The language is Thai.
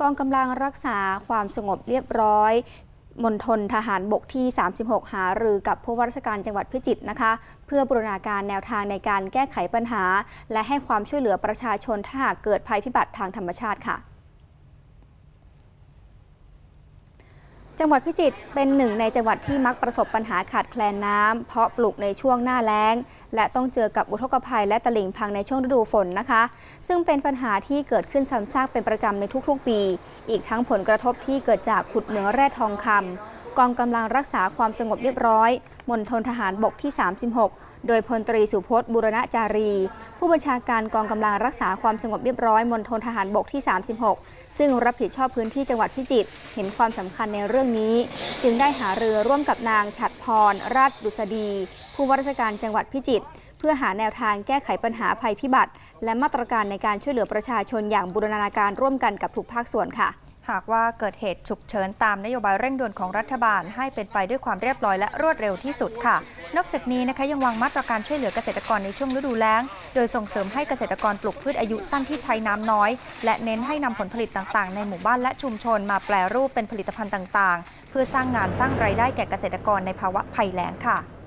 กองกำลังรักษาความสงบเรียบร้อยมณฑลทหารบกที่ 36 หารือกับผู้ว่าราชการจังหวัดพิจิตรนะคะ เพื่อบูรณาการแนวทางในการแก้ไขปัญหา และให้ความช่วยเหลือประชาชนถ้าหากเกิดภัยพิบัติทางธรรมชาติค่ะ จังหวัดพิจิตรเป็นหนึ่งในจังหวัดที่มักประสบปัญหาขาดแคลนน้ำ เพราะปลูกในช่วงหน้าแล้ง และต้องเจอกับอุทกภัยและตลิ่งพังในช่วงฤดูฝนนะคะ ซึ่งเป็นปัญหาที่เกิดขึ้นซ้ำซากเป็นประจำในทุกๆปี อีกทั้งผลกระทบที่เกิดจากขุดเหมืองแร่ทองคำ กองกำลังรักษาความสงบเรียบร้อยมณฑลทหารบกที่ 36 โดยพลตรีสุพจน์บุรณจารี ผู้บัญชาการกองกำลังรักษาความสงบเรียบร้อยมณฑลทหารบกที่ 36 ซึ่งรับผิดชอบพื้นที่จังหวัดพิจิตรเห็นความสำคัญในเรื่องนี้ จึงได้หาเรือร่วมกับนางฉัดพร ราชดุษฎี ผู้ว่าราชการจังหวัดพิจิตรเพื่อหาแนวทางแก้ไขปัญหาภัยพิบัติ และมาตรการในการช่วยเหลือประชาชนอย่างบูรณาการร่วมกันกับทุกภาคส่วนค่ะ หากว่าเกิดเหตุฉุกเฉินตามนโยบายเร่งด่วนของรัฐบาล ให้เป็นไปด้วยความเรียบร้อยและรวดเร็วที่สุดค่ะ นอกจากนี้นะคะยังวางมาตรการช่วยเหลือเกษตรกรในช่วงฤดูแล้ง โดยส่งเสริมให้เกษตรกรปลูกพืชอายุสั้นที่ใช้น้ำน้อย และเน้นให้นำผลผลิตต่างๆ ในหมู่บ้านและชุมชนมาแปลรูปเป็นผลิตภัณฑ์ต่างๆ เพื่อสร้างงานสร้างรายได้แก่เกษตรกรในภาวะภัยแล้งค่ะ